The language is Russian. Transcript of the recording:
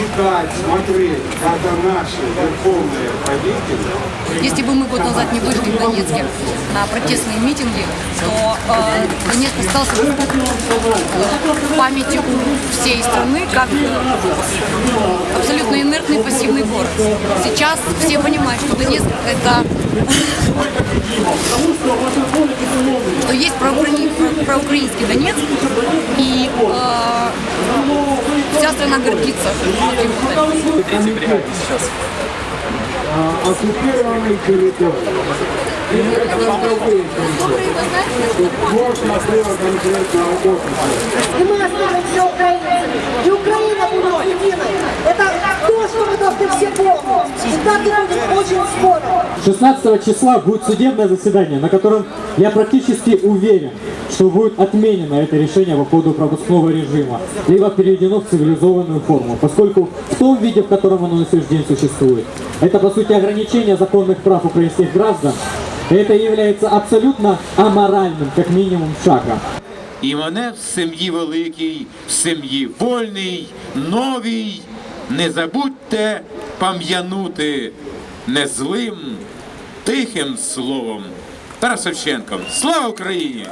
ждать, смотреть, когда наши верховные правители Если бы мы год назад не вышли в Донецке на протестные митинги, то э, Донецк остался в памяти всей страны как абсолютно инертный пассивный город. Сейчас все понимают, что Донецк это что есть проукраи- про- проукраинский Донецк, и это торговые комитеты. Можно было конкретно работать. И мы останемся украинцами. И Украина будет единой. Это то, что мы должны все помнить. И так будет очень скоро. 16 числа будет судебное заседание, на котором я практически уверен, что будет отменено это решение по поводу пропускного режима, либо переведено в цивилизованную форму, поскольку в том виде, в котором оно на сегодняшний день существует, это по сути ограничение законных прав украинских граждан, и это является абсолютно аморальным, как минимум, шагом. І мене в сім'ї великій, в сім'ї вольній, новій. Не забудьте пам'янути незлим, тихим словом. Тарас Шевченко. Слава Україні!